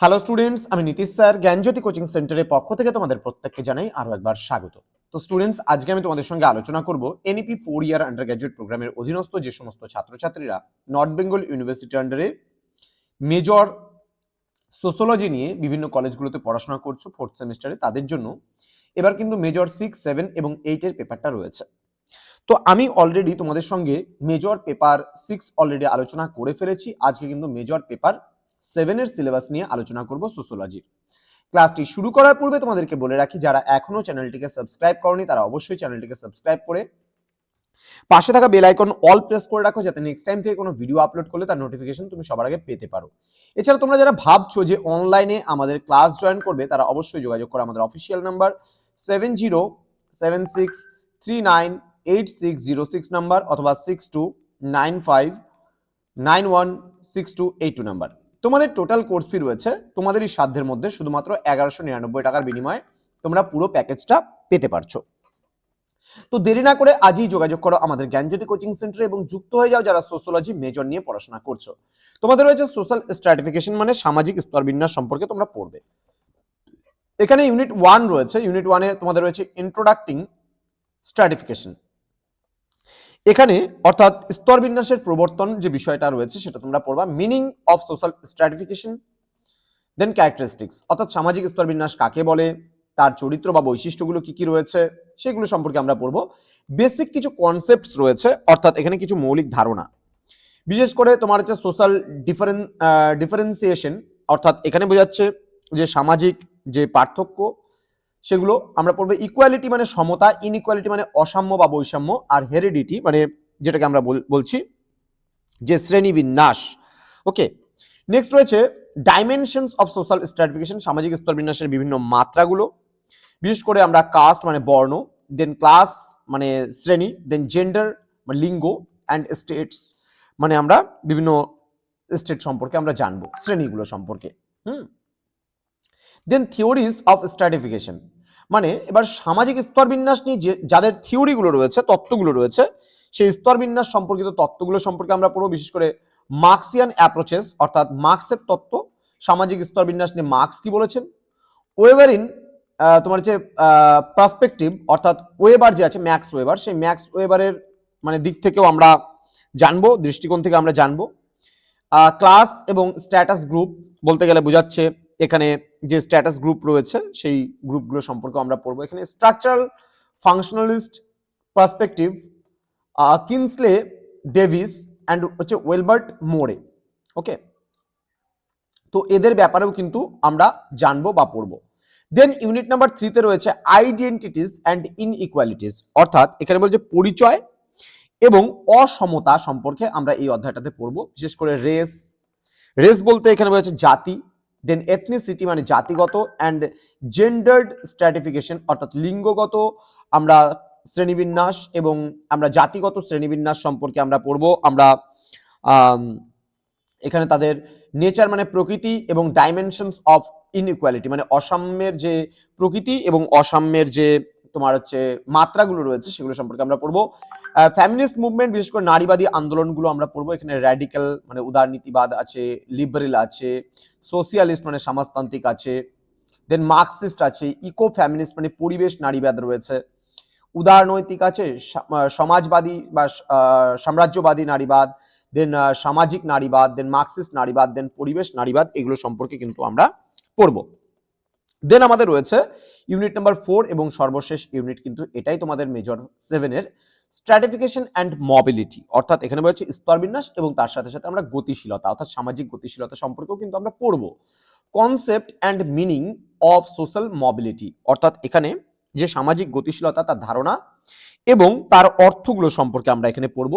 Hello students আমি Nitish sir. জ্ঞানজ্যোতি coaching সেন্টারের পক্ষ থেকে তোমাদের প্রত্যেককে জানাই আরও একবার স্বাগত। তো স্টুডেন্টস আজকে আমি তোমাদের সঙ্গে আলোচনা করব NEP four year undergraduate প্রোগ্রামের অধীনস্থ যে সমস্ত ছাত্রছাত্রীরা নর্থ বেঙ্গল ইউনিভার্সিটি আন্ডারে মেজর সোশ্যোলজি নিয়ে বিভিন্ন কলেজগুলোতে পড়াশোনা করছ ফোর্থ সেমিস্টারে তাদের জন্য। এবার কিন্তু মেজর সিক্স সেভেন এবং এইটের পেপারটা রয়েছে। তো আমি অলরেডি তোমাদের সঙ্গে মেজর পেপার সিক্স অলরেডি আলোচনা করে ফেলেছি। আজকে কিন্তু মেজর পেপার সেভেনের সিলেবাস নিয়ে আলোচনা করব সোশ্যোলজির ক্লাসটি শুরু করার পূর্বে তোমাদেরকে বলে রাখি, যারা এখনও চ্যানেলটিকে সাবস্ক্রাইব করনি, তারা অবশ্যই চ্যানেলটিকে সাবস্ক্রাইব করে পাশে থাকা বেল আইকন অল প্রেস করে রাখো, যাতে নেক্সট টাইম থেকে কোনো ভিডিও আপলোড করলে তার নোটিফিকেশন তুমি সবার আগে পেতে পারো। এছাড়া তোমরা যারা ভাবছ যে অনলাইনে আমাদের ক্লাস জয়েন করবে, তারা অবশ্যই যোগাযোগ করো আমাদের official number seven zero seven six three nine eight six zero six number অথবা six two nine five nine one six two eight two number তোমাদের টোটাল কোর্স ফি রয়েছে তোমাদের এই সাধ্যের মধ্যে শুধুমাত্র এগারোশো নিরানব্বই টাকার বিনিময়ে তোমরা পুরো প্যাকেজটা পেতে পারছ। তো দেরি না করে আজই যোগাযোগ করো আমাদের জ্ঞানজ্যোতি কোচিং সেন্টারে এবং যুক্ত হয়ে যাও যারা সোশ্যোলজি মেজর নিয়ে পড়াশোনা করছ। তোমাদের রয়েছে সোশ্যাল স্ট্র্যাটিফিকেশন মানে সামাজিক স্তরবিন্যাস সম্পর্কে তোমরা পড়বে। এখানে ইউনিট ওয়ান রয়েছে ইউনিট ওয়ানে তোমাদের রয়েছে ইন্ট্রোডাক্টিং স্ট্র্যাটিফিকেশন এখানে অর্থাৎ স্তরবিন্যাসের প্রবর্তন যে বিষয়টা রয়েছে, সেটা তোমরা পড়বা। Meaning of social stratification then characteristics অর্থাৎ সামাজিক স্তরবিন্যাস কাকে বলে, তার চরিত্র বা বৈশিষ্ট্যগুলো কি কি রয়েছে, সেগুলো সম্পর্কে আমরা পড়ব। বেসিক কিছু কনসেপ্টস রয়েছে, অর্থাৎ এখানে কিছু মৌলিক ধারণা। বিশেষ করে তোমার হচ্ছে সোশ্যাল ডিফারেন ডিফারেন্সিয়েশন অর্থাৎ এখানে বোঝাচ্ছে যে সামাজিক যে পার্থক্য সেগুলো আমরা পড়ব ইকুয়ালিটি মানে সমতা ইনইকুয়ালিটি মানে অসাম্য বা বৈষম্য, আর হেরিডিটি মানে যেটাকে আমরা বলছি যে শ্রেণি বিন্যাস। ওকে নেক্সট রয়েছে ডাইমেনশনস অফ সোশ্যাল স্ট্রাটিফিকেশন সামাজিক স্তরবিন্যাসের বিভিন্ন মাত্রাগুলো। বিশেষ করে আমরা কাস্ট মানে বর্ণ দেন ক্লাস মানে শ্রেণি দেন জেন্ডার মানে লিঙ্গ অ্যান্ড স্টেটস মানে আমরা বিভিন্ন স্টেট সম্পর্কে আমরা জানব, শ্রেণীগুলো সম্পর্কে। Hmm then theories of stratification মানে এবার সামাজিক স্তরবিন্যাস নিয়ে যে, যাদের থিওরিগুলো রয়েছে, তত্ত্বগুলো রয়েছে, সেই স্তরবিন্যাস সম্পর্কিত তত্ত্বগুলো সম্পর্কে আমরা পড়ব, বিশেষ করে মার্কসিয়ান অ্যাপ্রোচেস অর্থাৎ মার্কসের তত্ত্ব, সামাজিক স্তরবিন্যাস নিয়ে মার্কস কি বলেছেন? ওয়েবার ইন তোমার হচ্ছে পার্সপেক্টিভ অর্থাৎ ওয়েবার যে আছে, ম্যাক্স ওয়েবার, সেই ম্যাক্স ওয়েবারের মানে দিক থেকেও আমরা জানব, দৃষ্টিকোণ থেকে আমরা জানব। ক্লাস এবং স্ট্যাটাস গ্রুপ বলতে গেলে বোঝাচ্ছে এখানে যে স্ট্যাটাস গ্রুপ রয়েছে, সেই গ্রুপগুলো সম্পর্কে আমরা পড়ব। এখানে structural functionalist perspective Kingsley Davis and হচ্ছে ওয়েলবার্ট মোরে ওকে তো এদের ব্যাপারেও কিন্তু আমরা জানব বা পড়ব। দেন ইউনিট নাম্বার থ্রিতে রয়েছে আইডেন্টিটিস অ্যান্ড ইনইকুয়ালিটিস অর্থাৎ এখানে বলছে পরিচয় এবং অসমতা সম্পর্কে আমরা এই অধ্যায়টাতে পড়ব। বিশেষ করে রেস রেস বলতে এখানে বলছে জাতি দেন এথনিসিটি মানে জাতিগত অ্যান্ড জেন্ডার্ড স্ট্র্যাটিফিকেশন অর্থাৎ লিঙ্গগত, আমরা শ্রেণীবিন্যাস এবং আমরা জাতিগত শ্রেণীবিন্যাস সম্পর্কে আমরা পড়ব, আমরা এখানে তাদের নেচার মানে প্রকৃতি এবং ডাইমেনশনস অফ ইনইকুয়ালিটি মানে অসাম্যের যে প্রকৃতি এবং অসাম্যের যে তোমার হচ্ছে মাত্রাগুলো রয়েছে সেগুলো সম্পর্কে আমরা পড়ব। ফ্যামিনিস্ট মুভমেন্ট বিশেষ করে নারীবাদী আন্দোলনগুলো আমরা পড়ব। এখানে র্যাডিক্যাল মানে উদারনীতিবাদ আছে লিবারেল আছে সোশিয়ালিস্ট মানে সমাজতান্ত্রিক আছে দেন মার্কসিস্ট আছে ইকো ফ্যামিনিস্ট মানে পরিবেশ নারীবাদ রয়েছে। উদারনৈতিক আছে সমাজবাদী বা সাম্রাজ্যবাদী নারীবাদ দেন সামাজিক নারীবাদ দেন মার্কসিস্ট নারীবাদ দেন পরিবেশ নারীবাদ, এগুলো সম্পর্কে কিন্তু আমরা পড়ব। দেন আমাদের রয়েছে ইউনিট নাম্বার ফোর এবং সর্বশেষ ইউনিট কিন্তু এটাই তোমাদের মেজর সেভেনের স্ট্র্যাটিফিকেশন অ্যান্ড মবিলিটি অর্থাৎ এখানে বলছে স্তরবিন্যাস এবং তার সাথে সাথে আমরা গতিশীলতা অর্থাৎ সামাজিক গতিশীলতা সম্পর্কেও কিন্তু আমরা পড়ব। Concept and meaning of social mobility অর্থাৎ এখানে যে সামাজিক গতিশীলতা, তার ধারণা এবং তার অর্থগুলো সম্পর্কে আমরা এখানে পড়ব।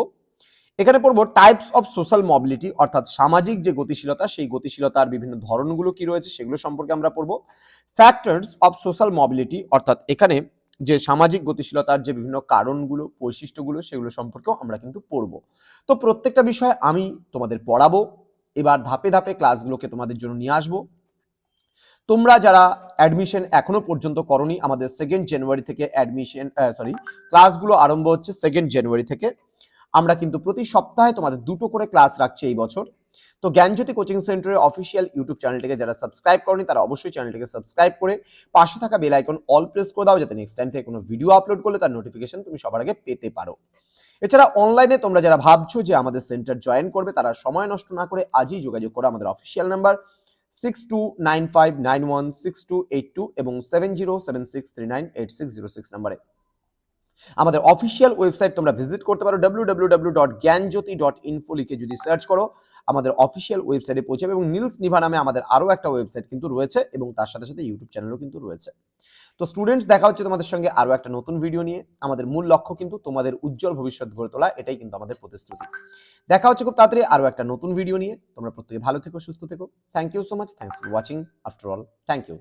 এখানে পড়ব টাইপস অফ সোশ্যাল মবিলিটি অর্থাৎ সামাজিক যে গতিশীলতা, সেই গতিশীলতার বিভিন্ন ধরনগুলো কি রয়েছে সেগুলো সম্পর্কে আমরা পড়ব। ফ্যাক্টরস অফ সোশ্যাল মবিলিটি অর্থাৎ এখানে যে সামাজিক গতিশীলতার যে বিভিন্ন কারণগুলো, বৈশিষ্ট্যগুলো, সেগুলো সম্পর্কেও আমরা কিন্তু পড়ব। তো প্রত্যেকটা বিষয় আমি তোমাদের পড়াবো, এবার ধাপে ধাপে ক্লাসগুলোকে তোমাদের জন্য নিয়ে আসব। তোমরা যারা অ্যাডমিশন এখনও পর্যন্ত করনি, আমাদের সেকেন্ড জানুয়ারি থেকে অ্যাডমিশন সরি ক্লাসগুলো আরম্ভ হচ্ছে সেকেন্ড জানুয়ারি থেকে। আমরা কিন্তু প্রতি সপ্তাহে তোমাদের দুটো করে ক্লাস রাখছি এই বছর। তো জ্ঞানজ্যোতি কোচিং সেন্টারের অফিসিয়াল ইউটিউব চ্যানেলটিকে যারা সাবস্ক্রাইব করেনি, তারা অবশ্যই চ্যানেলটিকে সাবস্ক্রাইব করে পাশে থাকা বেল আইকন অল প্রেস করে দাও, যাতে নেক্সট টাইম থেকে কোনো ভিডিও আপলোড করলে তার নোটিফিকেশন তুমি সবার আগে পেতে পারো। এছাড়া অনলাইনে তোমরা যারা ভাবছ যে আমাদের সেন্টার জয়েন করবে, তারা সময় নষ্ট না করে আজই যোগাযোগ করো আমাদের official number six two nine five nine one six two eight two এবং seven zero seven six three nine eight six zero six নাম্বারে আমাদের অফিসিয়াল ওয়েবসাইট তোমরা ভিজিট করতে পারো W W dot Gyanjyoti dot লিখে যদি সার্চ করো, আমাদের অফিসিয়াল ওয়েবসাইটে পৌঁছাবে এবং নীলস নিভা নামে আমাদের আরও একটা ওয়েবসাইট কিন্তু রয়েছে এবং তার সাথে সাথে ইউটিউব চ্যানেলও কিন্তু রয়েছে। তো স্টুডেন্টস দেখা হচ্ছে তোমাদের সঙ্গে আরও একটা নতুন ভিডিও নিয়ে। আমাদের মূল লক্ষ্য কিন্তু তোমাদের উজ্জ্বল ভবিষ্যৎ গড়ে তোলা, এটাই কিন্তু আমাদের প্রতিশ্রুতি। দেখা হচ্ছে খুব তাড়াতাড়ি আরও একটা নতুন ভিডিও নিয়ে। তোমরা প্রত্যেকে ভালো থেকো, সুস্থ থেকো। Thank you so much thanks for watching after all thank you